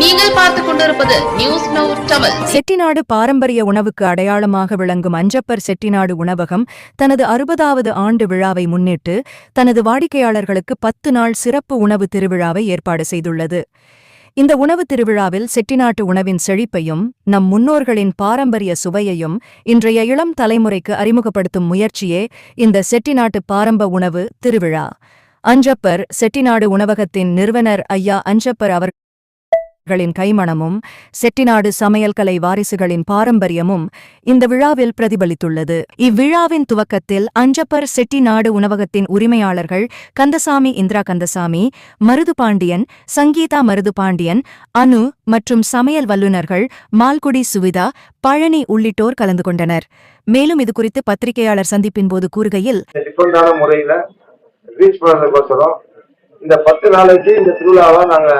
நீங்கள் பார்த்துக் கொண்டிருப்பது நியூஸ் நவ் தமிழ் செட்டிநாடு பாரம்பரிய உணவுக்கு அடையாளமாக விளங்கும் அஞ்சப்பர் செட்டிநாடு உணவகம் தனது அறுபதாவது ஆண்டு விழாவை முன்னிட்டு தனது வாடிக்கையாளர்களுக்கு பத்து நாள் சிறப்பு உணவு திருவிழாவை ஏற்பாடு செய்துள்ளது. இந்த உணவு திருவிழாவில் செட்டிநாட்டு உணவின் செழிப்பையும் நம் முன்னோர்களின் பாரம்பரிய சுவையையும் இன்றைய இளம் தலைமுறைக்கு அறிமுகப்படுத்தும் முயற்சியே இந்த செட்டிநாட்டு பாரம்ப உணவு திருவிழா. அஞ்சப்பர் செட்டிநாடு உணவகத்தின் நிறுவனர் ஐயா அஞ்சப்பர் அவர் களின் கைமணமும் செட்டிநாடு சமையல் கலை வாரிசுகளின் பாரம்பரியமும் இந்த விழாவில் பிரதிபலித்துள்ளது. இவ்விழாவின் துவக்கத்தில் அஞ்சப்பர் செட்டிநாடு உணவகத்தின் உரிமையாளர்கள் கந்தசாமி இந்திரா கந்தசாமி மருது பாண்டியன் சங்கீதா மருது பாண்டியன் அனு மற்றும் சமையல் வல்லுநர்கள் மால்குடி சுவிதா பழனி உள்ளிட்டோர் கலந்து கொண்டனர். மேலும் இதுகுறித்து பத்திரிகையாளர் சந்திப்பின் போது கூறுகையில் இந்த பத்து நாளைக்கு இந்த திருவிழாவை நாங்க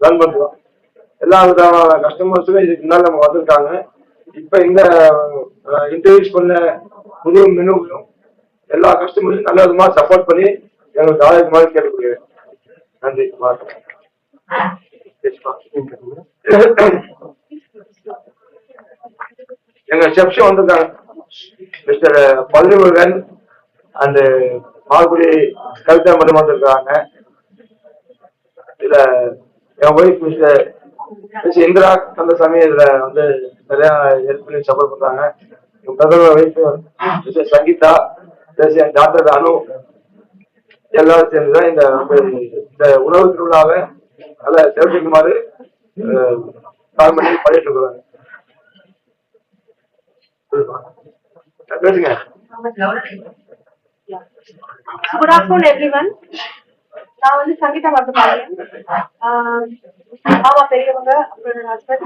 ரன் பண்றோம். எல்லா விதமான கஸ்டமர்ஸுமே இதுக்கு முன்னால் நம்ம வந்திருக்காங்க. இப்போ இந்த இன்ட்ரடியூஸ் பண்ண புது மெனுவையும் எல்லா கஸ்டமர்ஸும் நல்ல விதமாக சப்போர்ட் பண்ணி எங்களுக்கு ஆதரவு மாதிரி கேட்டுக்கொள்கிறேன் நன்றி வணக்கம். எங்க செப்ஷன் வந்திருக்காங்க. மிஸ்டர் பள்ளிமுருகன் அந்த மார்குடி கவிதா மட்டும் வந்திருக்காங்க. இதுல என் ஒய்ஃப் மிஸ்டர் இந்திரா கந்தசாமி இதுல வந்து நிறைய ஹெல்ப் பண்ணி சப்போர்ட் பண்றாங்க. பிரதமர் சங்கீதா டாக்டர் அனு. எல்லாரும் சேர்ந்துதான் இந்த இந்த உணவு திருவிழாவை நல்ல சிறப்பிக்குமாறு கால் பண்ணி பண்ணிட்டு இருக்கிறாங்க. பேசுங்க. Good afternoon, everyone. நான் வந்து சங்கீதா மட்டும் மாமா பெரியவங்க அப்புறம் ஹஸ்பண்ட்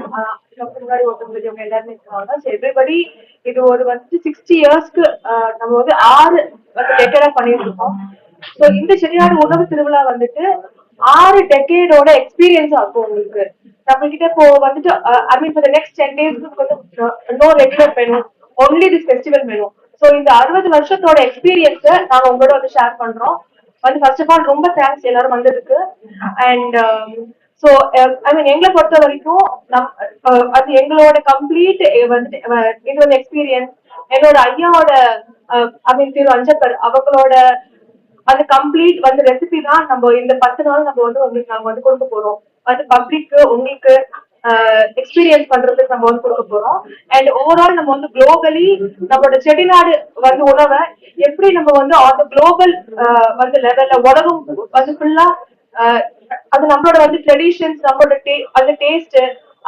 முன்னாடி ஒருத்தவங்க பெரியவங்க எல்லாருமே இருக்காங்க ஸோ எவ்ரிபடி இது ஒரு வந்து சிக்ஸ்டி இயர்ஸ்க்கு நம்ம வந்து ஆறு வந்து டெக்கேடா பண்ணிட்டு இருக்கோம். ஸோ இந்த செட்டிநாடு உணவு திருவிழா வந்துட்டு ஆறு டெக்கேடோட எக்ஸ்பீரியன்ஸ் ஆகும் உங்களுக்கு. நம்ம கிட்ட இப்போ வந்துட்டு I mean for next ten டேஸ்க்கு வந்து நோ ரெகுலர் வேணும். ஒன்லி திஸ் ஃபெஸ்டிவல் வேணும். ஸோ இந்த அறுபது வருஷத்தோட எக்ஸ்பீரியன்ஸை நாங்க உங்களோட வந்து ஷேர் பண்றோம். வந்து ஃபர்ஸ்ட் ஆஃப் ஆல் ரொம்ப தேங்க்ஸ் எல்லாரும் வந்ததுக்கு. அண்ட் ஸோ ஐ மீன் எங்களை பொறுத்த வரைக்கும் நம் uh, அது எங்களோட கம்ப்ளீட் eh, வந்துட்டு இது வந்து எக்ஸ்பீரியன்ஸ் என்னோட ஐயாவோட uh, ஐ மீன் திரு அஞ்சப்பர் அவங்களோட அந்த கம்ப்ளீட் வந்து ரெசிபி தான் நம்ம இந்த பத்து நாள் நம்ம வந்து உங்களுக்கு நாங்க வந்து கொடுக்க போறோம். வந்து பப்ளிக்கு உங்களுக்கு எக்ஸ்பீரியன்ஸ் பண்றதுக்கு நம்ம வந்து கொடுக்க போறோம். அண்ட் ஓவரால் நம்ம வந்து குளோபலி நம்மளோட செடிநாடு வந்து உணவை எப்படி நம்ம வந்து ஆன் குளோபல் வந்து லெவல்ல உலகம் வந்து ஃபுல்லா அது நம்மளோட வந்து ட்ரெடிஷன்ஸ் நம்மளோட டே அந்த டேஸ்ட்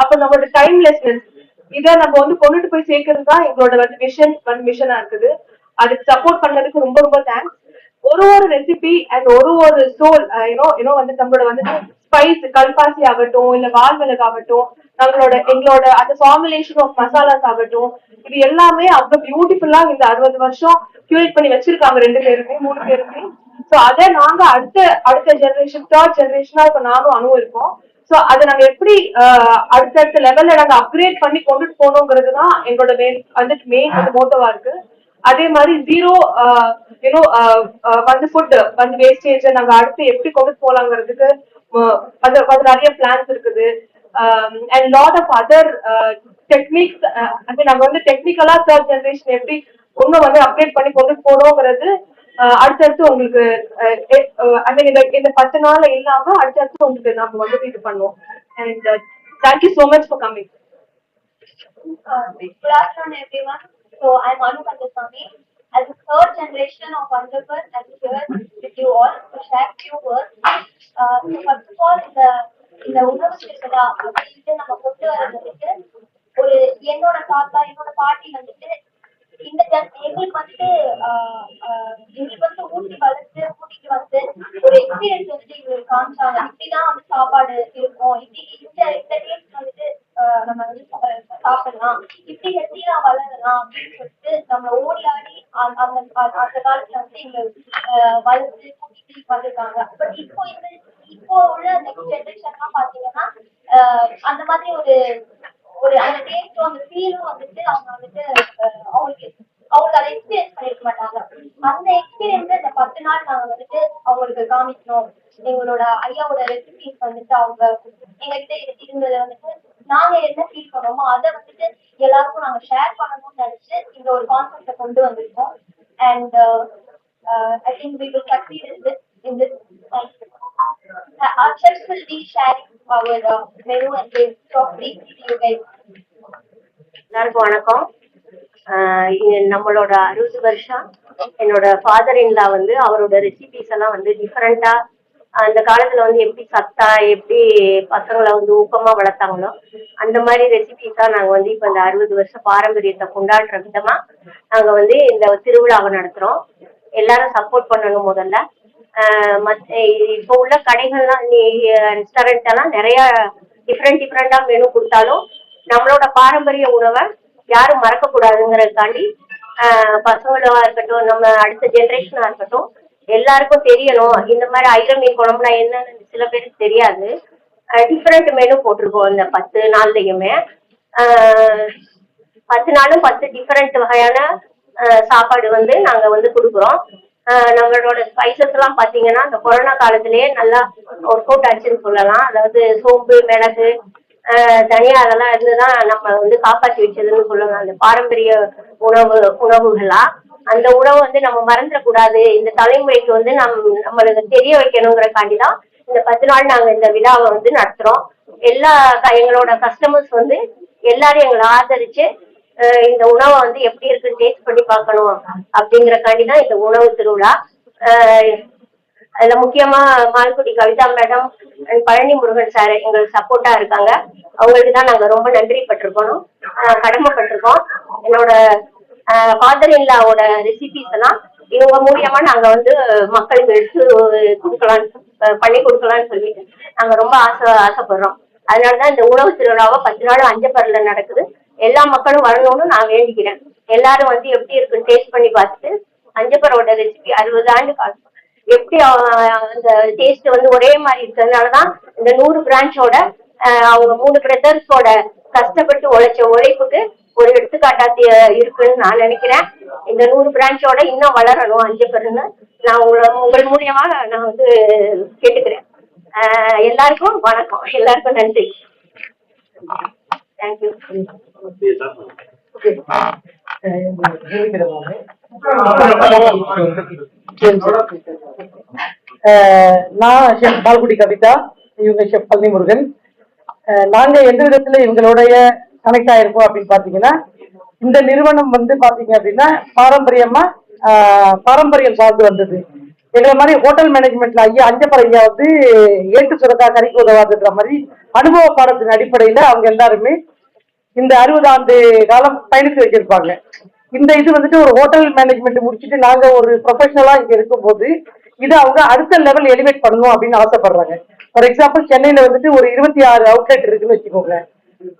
அப்ப நம்மளோட டைம்லெஸ்னஸ் இதை நம்ம வந்து கொண்டுட்டு போய் சேர்க்கறது தான் எங்களோட வந்து விஷன் வந்து மிஷனா இருக்குது. அதுக்கு சப்போர்ட் பண்ணதுக்கு ரொம்ப ரொம்ப தேங்க்ஸ் ஒரு ஒரு ரெசிபி அண்ட் ஒரு ஒரு சோல் யூனோ யூனோ வந்து நம்மளோட வந்து ஸ்பைஸ் கல்பாசி ஆகட்டும் இல்ல வால் மிளகு ஆகட்டும் நம்மளோட எங்களோட அந்த ஃபார்முலேஷன் ஆஃப் மசாலாஸ் ஆகட்டும் இது எல்லாமே அவ்வளவு பியூட்டிஃபுல்லா இந்த அறுபது வருஷம் கியூரேட் பண்ணி வச்சிருக்காங்க ரெண்டு பேருமே மூணு பேருமே. சோ அதை நாங்க அடுத்த அடுத்த ஜெனரேஷன் தேர்ட் ஜெனரேஷனா இப்ப நானும் அணு இருக்கோம். சோ அதை நாங்க எப்படி uh, அடுத்தடுத்த லெவல்ல நாங்க அப்கிரேட் பண்ணி கொண்டுட்டு போகணுங்கிறது தான் எங்களோட மெயின் வந்துட்டு மெயின் வந்து மோட்டோவா இருக்கு. அதே மாதிரி ஜீரோ யூனோ வந்து ஃபுட் வந்து வேஸ்டேஜ் நாங்க அடுத்து எப்படி கொண்டு போலாங்கிறதுக்கு அது அது நிறைய பிளான்ஸ் இருக்குது. And lot of other techniques அது நம்ம நாங்க வந்து டெக்னிக்கலா தேர்ட் ஜெனரேஷன் எப்படி இன்னும் வந்து அப்டேட் பண்ணி கொண்டு போறோங்கிறது அடுத்தடுத்து உங்களுக்கு ஐ மீன் இந்த இந்த பத்து நாள் இல்லாம அடுத்தடுத்து உங்களுக்கு நம்ம வந்து இது பண்ணுவோம். And thank you so much for coming Uh, Good afternoon, everyone. So I'm Anu Kandaswamy. As a third generation of Vandapur, I'm here with you all to share few words. Uh, so first of all, இந்த இந்த உணவு திருவிழா அப்படின்ட்டு நம்ம கொண்டு வர்றதுக்கு ஒரு என்னோட தாத்தா என்னோட பாட்டி வந்துட்டு இந்த எங்களுக்கு வந்துட்டு எங்களுக்கு வந்து ஊட்டி வளர்த்து ஊட்டிக்கு வந்து ஒரு எக்ஸ்பீரியன்ஸ் வந்துட்டு எங்களுக்கு காமிச்சாங்க இப்படிதான் வந்து சாப்பாடு இருக்கும் இப்படி இந்த இந்த டேஸ்ட் வந்துட்டு நம்ம வந்து சாப்பிடலாம். இப்படி ஹெல்த்தியா வளரலாம் அப்படின்னு சொல்லிட்டு நம்ம ஓடி ஆடி அந்த அந்த காலத்துல வந்து எங்க ஆஹ் வளர்த்து கூட்டிட்டு வந்திருக்காங்க. பட் இப்போ இந்த இப்போ உள்ள நெக்ஸ்ட் எல்லாம் பாத்தீங்கன்னா அந்த மாதிரி ஒரு ஒரு அந்த டேஸ்டும் அந்த ஃபீலும் வந்துட்டு அவங்க வந்துட்டு அவங்களுக்கு அவங்களுக்கு அதை எக்ஸ்பீரியன்ஸ் பண்ணிருக்க மாட்டாங்க. அந்த எக்ஸ்பீரியன்ஸ் இந்த பத்து நாள் நாங்க வந்துட்டு அவங்களுக்கு காமிக்கணும். எங்களோட ஐயாவோட ரெசிபிஸ் வந்துட்டு அவங்க எங்ககிட்ட இரு- இருந்ததை வந்துட்டு நாங்க என்ன ஃபீல் பண்ணோமோ அதை வந்துட்டு எல்லாருக்கும் நாங்க ஷேர் பண்ணணும்னு நினைச்சு இந்த ஒரு கான்செப்ட கொண்டு வந்திருக்கோம். And I think we will succeed in this in this our chefs will be sharing our uh, menu and they'll talk briefly to you guys. எல்லாருக்கும் வணக்கம். நம்மளோட அறுபது வருஷம். என்னோட ஃபாதர் இன்லா வந்து அவரோட ரெசிபிஸ் எல்லாம் வந்து டிஃப்ரெண்டா அந்த காலத்துல வந்து எப்படி சத்தா எப்படி பசங்களை வந்து ஊக்கமா வளர்த்தாங்களோ அந்த மாதிரி ரெசிபிஸா நாங்க வந்து இப்ப இந்த அறுபது வருஷம் பாரம்பரியத்தை கொண்டாடுற விதமா நாங்க வந்து இந்த திருவிழாவை நடத்துறோம். எல்லாரும் சப்போர்ட் பண்ணணும் முதல்ல. ஆஹ் இப்போ உள்ள கடைகள்லாம் நீ ரெஸ்டாரண்ட் எல்லாம் நிறைய டிஃப்ரெண்ட் டிஃப்ரெண்டா மெனு கொடுத்தாலும் நம்மளோட பாரம்பரிய உணவை யாரும் மறக்க கூடாதுங்கிறதுக்காண்டி பசங்களா இருக்கட்டும் நம்ம அடுத்த ஜென்ரேஷனா இருக்கட்டும் எல்லாருக்கும் தெரியணும். இந்த மாதிரி ஐர மீன் குழம்புனா என்னன்னு சில பேருக்கு தெரியாது. டிஃப்ரெண்ட் மெனு போட்டிருக்கோம் இந்த பத்து நாள்லயுமே. பத்து நாளும் பத்து டிஃப்ரெண்ட் வகையான சாப்பாடு வந்து நாங்க வந்து கொடுக்குறோம். நம்மளோட ஸ்பைசஸ் எல்லாம் பாத்தீங்கன்னா இந்த கொரோனா காலத்திலேயே நல்லா ஒர்க் அவுட் ஆச்சுன்னு சொல்லலாம். அதாவது சோம்பு மிளகு தனியா அதெல்லாம் இருந்துதான் நம்ம வந்து காப்பாற்றி வச்சதுன்னு சொல்லலாம். அந்த பாரம்பரிய உணவு உணவுகளா. அந்த உணவை வந்து நம்ம மறந்துடக்கூடாது. இந்த தலைமுறைக்கு வந்து நம் நம்மளுக்கு தெரிய வைக்கணுங்கிறக்காண்டி தான் இந்த பத்து நாள் நாங்க இந்த விழாவை வந்து நடத்துறோம். எல்லா க- எங்களோட கஸ்டமர்ஸ் வந்து எல்லாரும் எங்களை ஆதரிச்சு இந்த உணவை வந்து எப்படி இருக்குன்னு டேஸ்ட் பண்ணி பார்க்கணும் அப்படிங்கறக்காண்டி தான் இந்த உணவு திருவிழா. அதுல முக்கியமா மால்குடி கவிதா மேடம் பழனி முருகன் சார் எங்களுக்கு சப்போர்ட்டா இருக்காங்க. அவங்களுக்கு தான் நாங்க ரொம்ப நன்றி பட்டிருக்கணும். கடமைப்பட்டிருக்கோம். என்னோட ஃபாதர் இன்லாவோட ரெசிபிஸ் எல்லாம் இவங்க மூலியமா நாங்க வந்து மக்களுக்கு எடுத்து கொடுக்கலான்னு பண்ணி கொடுக்கலாம்னு சொல்லிட்டு நாங்க ரொம்ப ஆசை ஆசைப்படுறோம். அதனாலதான் இந்த உணவு திருவிழாவை பத்து நாள் அஞ்சப்பரில் நடக்குது. எல்லா மக்களும் வரணும்னு நான் வேண்டிக்கிறேன். எல்லாரும் வந்து எப்படி இருக்குன்னு டேஸ்ட் பண்ணி பார்த்துட்டு அஞ்சப்பரோட ரெசிபி அறுபது ஆண்டு காலம். எப்படி அந்த டேஸ்ட் வந்து ஒரே மாதிரி இருக்கிறதுனாலதான் இந்த நூறு பிரான்ச்சோட அவங்க மூணு பிரதர்ஸோட கஷ்டப்பட்டு உழைச்ச உழைப்புக்கு ஒரு எடுத்துக்காட்டா இருக்குன்னு நான் நினைக்கிறேன். இந்த நூறு பிரான்ச்சோட இன்னும் வளரணும் அஞ்சு பேருன்னு நான் உங்களை உங்கள் மூலியமா நான் வந்து கேட்டுக்கிறேன். எல்லாருக்கும் வணக்கம். எல்லாருக்கும் நன்றி. தேங்க்யூ நான் ஷெஃப் பால்குடி கவிதா இவங்க ஷெஃப் பழனி முருகன் நாங்க எந்த விதத்துல இவங்களுடைய கனெக்ட் ஆயிருக்கும் அப்படின்னு பாத்தீங்கன்னா இந்த நிறுவனம் வந்து பாத்தீங்க அப்படின்னா பாரம்பரியமா பாரம்பரியம் சார்ந்து வந்தது. எங்களை மாதிரி ஹோட்டல் மேனேஜ்மெண்ட்ல ஐயா அஞ்சப்பர் ஐயா வந்து ஏட்டு சுரக்கா கறிக்கு உதவாதுன்ற மாதிரி அனுபவ பாடத்தின் அடிப்படையில அவங்க எல்லாருமே இந்த அறுபது ஆண்டு காலம் பயணித்து வச்சிருப்பாங்க. இந்த இது வந்துட்டு ஒரு ஹோட்டல் மேனேஜ்மெண்ட் முடிச்சுட்டு நாங்க ஒரு ப்ரொஃபஷனலா இங்க இருக்கும்போது இது அவங்க அடுத்த லெவல் எலிவேட் பண்ணணும் அப்படின்னு ஆசைப்படுறாங்க. ஃபார் எக்ஸாம்பிள் சென்னையில வந்துட்டு ஒரு இருபத்தி ஆறு அவுட்லெட் இருக்குன்னு வச்சுக்கோங்க.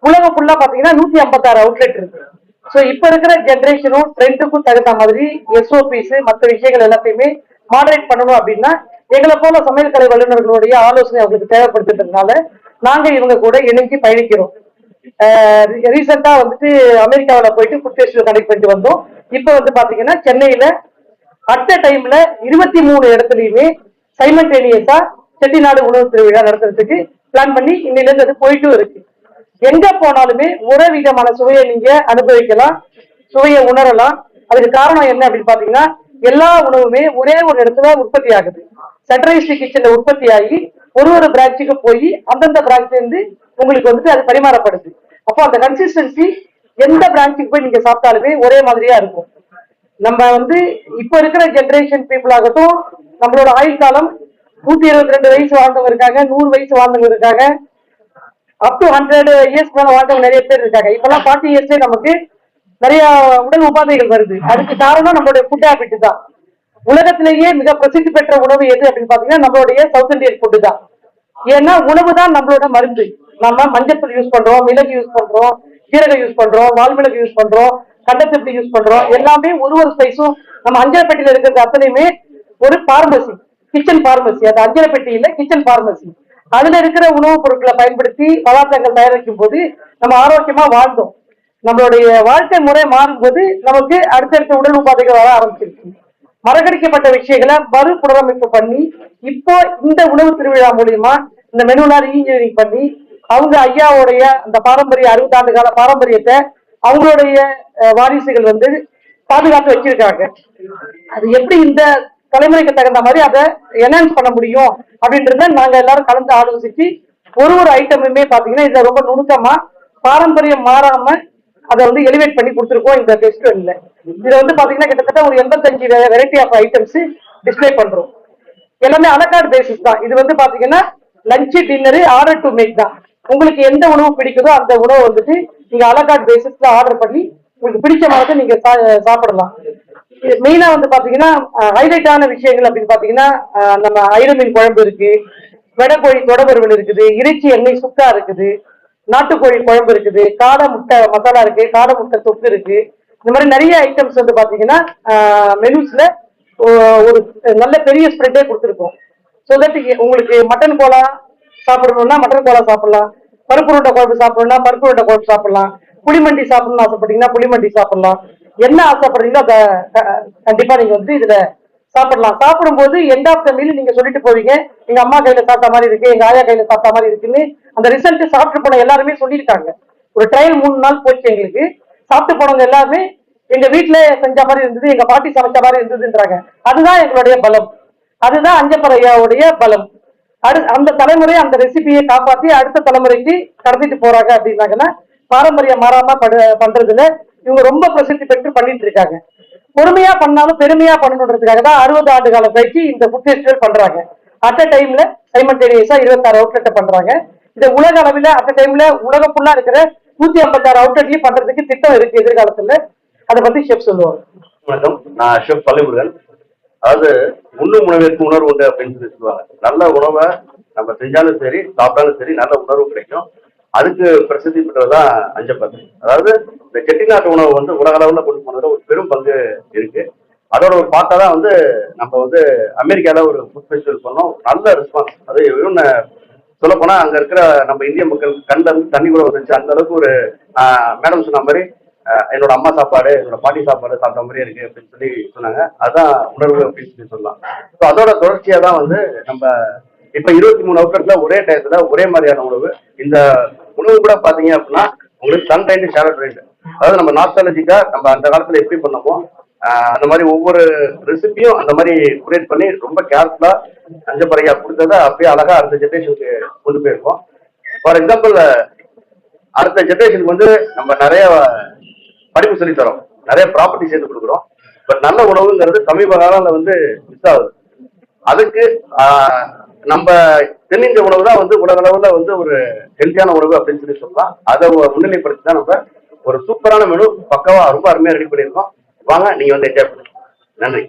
உலகம் ஃபுல்லா பாத்தீங்கன்னா நூத்தி ஐம்பத்தாறு அவுட்லெட் இருக்கு. ஸோ இப்ப இருக்கிற ஜென்ரேஷனும் ட்ரெண்டுக்கும் தகுந்த மாதிரி எஸ்ஓபிஸ் மற்ற விஷயங்கள் எல்லாத்தையுமே மாடரேட் பண்ணணும் அப்படின்னா எங்களை போல சமையல் கலை வல்லுநர்களுடைய ஆலோசனை அவங்களுக்கு தேவைப்படுத்துறதுனால நாங்க இவங்க கூட இணைஞ்சு பயணிக்கிறோம். ரீசெண்டா வந்துட்டு அமெரிக்காவில போயிட்டு ஃபுட் ஃபெஸ்டிவல் கண்டக்ட் பண்ணிட்டு வந்தோம். இப்போ வந்து பாத்தீங்கன்னா சென்னையில அட் டைம்ல இருபத்தி மூணு இடத்துலயுமே சைமன்டேனியஸா செட்டிநாடு உணவு திருவிழா நடத்துறதுக்கு பிளான் பண்ணி இன்னையில இருந்து அது போயிட்டும் இருக்கு. எங்க போனாலுமே ஒரே விதமான சுவையை நீங்க அனுபவிக்கலாம் சுவையை உணரலாம். அதுக்கு காரணம் என்ன அப்படின்னு பாத்தீங்கன்னா எல்லா உணவுமே ஒரே ஒரு இடத்துல உற்பத்தி ஆகுது. சென்ட்ரைஸ்ட் கிச்சன்ல உற்பத்தி ஆகி ஒரு ஒரு பிரான்ச்சுக்கு போய் அந்தந்த பிரான்ச்ல இருந்து உங்களுக்கு வந்துட்டு அது பரிமாறப்படுது. அப்போ அந்த கன்சிஸ்டன்சி எந்த பிரான்ச்சுக்கு போய் நீங்க சாப்பிட்டாலுமே ஒரே மாதிரியா இருக்கும். நம்ம வந்து இப்ப இருக்கிற ஜென்ரேஷன் பீப்புள் ஆகட்டும் நம்மளோட ஆயுள் காலம் நூத்தி இருபத்தி ரெண்டு வயசு வாழ்ந்தவங்க இருக்காங்க நூறு வயசு வாழ்ந்தவங்க இருக்காங்க. அப் டு ஹண்ட்ரட் இயர்ஸ் மேல வாழ்ந்தவங்க நிறைய பேர் இருக்காங்க. இப்பெல்லாம் ஃபார்ட்டி இயர்ஸ்லயே நமக்கு நிறைய உடல் உபாதைகள் வருது. அதுக்கு காரணம் நம்மளுடைய ஃபுட் ஹேபிட் தான். உலகத்திலேயே மிக பிரசித்தி பெற்ற உணவு எது அப்படின்னு பாத்தீங்கன்னா நம்மளுடைய சவுத் இந்தியன் ஃபுட்டு தான். ஏன்னா உணவு தான் நம்மளோட மருந்து. நம்ம மஞ்சத்தூள் யூஸ் பண்றோம் மிளகு யூஸ் பண்றோம் சீரகம் யூஸ் பண்றோம் வால்மிளகு யூஸ் பண்றோம் கண்டத்திப்பி யூஸ் பண்றோம். எல்லாமே ஒரு ஒரு ஸ்பைஸும் நம்ம அஞ்சலப்பட்டியில இருக்கிறது அத்தனையுமே ஒரு பார்மசி கிச்சன் பார்மசி அது அஞ்சலப்பட்டி இல்ல கிச்சன் பார்மசி அதுல இருக்கிற உணவுப் பொருட்களை பயன்படுத்தி பதார்த்தங்கள் தயாரிக்கும் போது நம்ம ஆரோக்கியமா வாழ்ந்தோம். நம்மளுடைய வாழ்க்கை முறை மாறும்போது நமக்கு அடுத்தடுத்த உடல் உபாதைகள் வர ஆரம்பிச்சிருக்கு. மறக்கடிக்கப்பட்ட விஷயங்களை மறு புனரமைப்பு பண்ணி இப்போ இந்த உணவு திருவிழா மூலியமா இந்த மெனுலா ரீஇன்ஜினியரிங் பண்ணி அவங்க ஐயாவுடைய அந்த பாரம்பரிய அறுபத்தாண்டு கால பாரம்பரியத்தை அவங்களுடைய வாரிசுகள் வந்து பாதுகாத்து வச்சிருக்காங்க. அது எப்படி இந்த தலைமுறைக்கு தகுந்த மாதிரி அதை என்ஹான்ஸ் பண்ண முடியும் அப்படின்றத நாங்க எல்லாரும் கலந்து ஆலோசிச்சு ஒரு ஒரு ஐட்டமுமே பாத்தீங்கன்னா இதுல ரொம்ப நுணுக்கமா பாரம்பரியம் மாறாம அதை வந்து எலிவேட் பண்ணி கொடுத்துருக்கோம் இந்த ஃபெஸ்டிவல்ல இதுல வந்து பாத்தீங்கன்னா கிட்டத்தட்ட ஒரு எண்பத்தஞ்சு வெரைட்டி ஆஃப் ஐட்டம்ஸ் டிஸ்ப்ளே பண்றோம். எல்லாமே அலக்கார்டு பேசிஸ் தான். இது வந்து பாத்தீங்கன்னா lunch dinner order to make தான். உங்களுக்கு எந்த உணவு பிடிக்குதோ அந்த உணவு வந்துட்டு நீங்க அலக்கார்டு பேசிஸ்ல ஆர்டர் பண்ணி உங்களுக்கு பிடிச்ச மாதிரி நீங்க சா- சாப்பிடலாம். மெயினா வந்து பாத்தீங்கன்னா ஹைலைட்டான விஷயங்கள் அப்படின்னு பாத்தீங்கன்னா நம்ம ஐர மீன் குழம்பு இருக்கு வெடக்கோழி தொடவருவல் இருக்குது இறைச்சி எண்ணெய் சுக்கா இருக்குது நாட்டுக்கோழி குழம்பு இருக்குது காடை முட்டை மசாலா இருக்கு காடை முட்டை தொக்கு இருக்கு. இந்த மாதிரி நிறைய ஐட்டம்ஸ் வந்து பாத்தீங்கன்னா மெனுஸ்ல ஒரு நல்ல பெரிய ஸ்ப்ரெட்டே கொடுத்துருக்கோம். ஸோ தட் உங்களுக்கு மட்டன் கோலா சாப்பிடணும்னா மட்டன் கோலா சாப்பிடலாம். பருப்பு உருண்டை குழம்பு சாப்பிடணும்னா பருப்பு உருண்டை குழம்பு சாப்பிடலாம். புளிமண்டி சாப்பிடணும்னு ஆசைப்பட்டீங்கன்னா புளிமண்டி சாப்பிடலாம். என்ன ஆசைப்படுறீங்களோ கண்டிப்பா நீங்க வந்து இதுல சாப்பிடலாம். சாப்பிடும்போது எண்ட் ஆஃப் த மீல் நீங்க சொல்லிட்டு போவீங்க. எங்க அம்மா கையில சாப்பிட்ட மாதிரி இருக்கு எங்க ஆயா கையில சாப்பிட்ட மாதிரி இருக்குன்னு அந்த ரிசல்ட் சாப்பிட்டு போன எல்லாருமே சொல்லியிருக்காங்க. ஒரு ட்ரையல் மூணு நாள் போச்சு எங்களுக்கு. சாப்பிட்டு போனவங்க எல்லாருமே எங்க வீட்டுல செஞ்ச மாதிரி இருந்தது எங்க பாட்டி சமைச்ச மாதிரி இருந்ததுன்றாங்க. அதுதான் எங்களுடைய பலம். அதுதான் அஞ்சப்பறையாவுடைய பலம். அடு அந்த தலைமுறை அந்த ரெசிபியை காப்பாற்றி அடுத்த தலைமுறைக்கு கடத்திட்டு போறாங்க அப்படின்னாங்கன்னா பாரம்பரியம் மாறாம படு- பண்றதுல இவங்க ரொம்ப பிரசித்தி பெற்று பண்ணிட்டு இருக்காங்க. பொறுமையா பண்ணாலும் பெருமையா பண்ணணுன்றதுக்காக தான் அறுபது ஆண்டு கால பயிற்சி இந்த ஃபுட் ஃபெஸ்டிவல் பண்றாங்க. அட் அ டைம்ல சைமல்டேனியஸா இருபத்தாறு அவுட்லெட்டை பண்றாங்க. இந்த உலக அளவில் அட் அ டைம்ல உலக ஃபுல்லா இருக்கிற நூத்தி ஐம்பத்தாறு அவுட்லெட்லயும் பண்றதுக்கு திட்டம் இருக்கு எதிர்காலத்துல. அதை பத்தி ஷெஃப் சொல்லுவாங்க வணக்கம். நான் ஷெஃப் பள்ளிமுருகன். அதாவது உண்ணும் உணவிற்கு உணர்வு உண்டு அப்படின்னு சொல்லி சொல்லுவாங்க. நல்ல உணவை நம்ம செஞ்சாலும் சரி சாப்பிட்டாலும் சரி நல்ல உணர்வு கிடைக்கும். அதுக்கு பிரசித்தி பெற்றதுதான் அஞ்சப்பர் அதாவது இந்த செட்டிநாட்டு உணவு வந்து உலக அளவில் கொண்டு போனதுல ஒரு பெரும் பங்கு இருக்கு. அதோட ஒரு பார்த்தா தான் வந்து நம்ம வந்து அமெரிக்கால ஒரு ஃபுட் ஃபெஸ்டிவல் பண்ணோம். நல்ல ரெஸ்பான்ஸ் அது இன்னொன்று சொல்ல போனா அங்க இருக்கிற நம்ம இந்திய மக்கள் கண்ணில் தண்ணி கூட வந்துச்சு அந்த அளவுக்கு ஒரு மேடம் சொன்ன மாதிரி என்னோட அம்மா சாப்பாடு என்னோட பாட்டி சாப்பாடு சாப்பிட்ட மாதிரியே இருக்கு அப்படின்னு சொல்லி சொன்னாங்க. அதான் உணர்வு அப்படின்னு சொல்லி சொல்லலாம். ஸோ அதோட தொடர்ச்சியா தான் வந்து நம்ம இப்ப இருபத்தி மூணு அவுட்லெட்ல ஒரே டயத்துல ஒரே மாதிரியான உணவு. இந்த உணவு கூட பாத்தீங்க அப்படின்னா உங்களுக்கு சன் ரைண்டு ஷேரட் ரைண்டு அதாவது நம்ம நாஸ்டாலஜிக்கா நம்ம அந்த காலத்துல எப்படி பண்ணமோ அந்த மாதிரி ஒவ்வொரு ரெசிபியும் அந்த மாதிரி குரேட் பண்ணி ரொம்ப கேர்ஃபுல்லா அஞ்சப்பறையா கொடுத்தத அப்படியே அழகா அடுத்த ஜென்ரேஷனுக்கு கொண்டு போயிருக்கோம். ஃபார் எக்ஸாம்பிள் அடுத்த ஜென்ரேஷனுக்கு வந்து நம்ம நிறைய படிப்பு சொல்லித் தரோம் நிறைய ப்ராப்பர்ட்டி சேர்த்து கொடுக்குறோம். பட் நல்ல உணவுங்கிறது சமீப காலங்களில் வந்து மிஸ் ஆகுது. அதுக்கு நம்ம தென்னிந்திய உணவு தான் வந்து உலக வந்து ஒரு ஹெல்த்தியான உணவு அப்படின்னு சொல்லி சொல்லலாம். அதை முன்னிலைப்படுத்தி தான் நம்ம ஒரு சூப்பரான மெனு பக்கவா ரொம்ப அருமையா ரெடி பண்ணியிருக்கோம். வாங்க நீங்க வந்து என்ஜாய் பண்ணுங்க. நன்றி.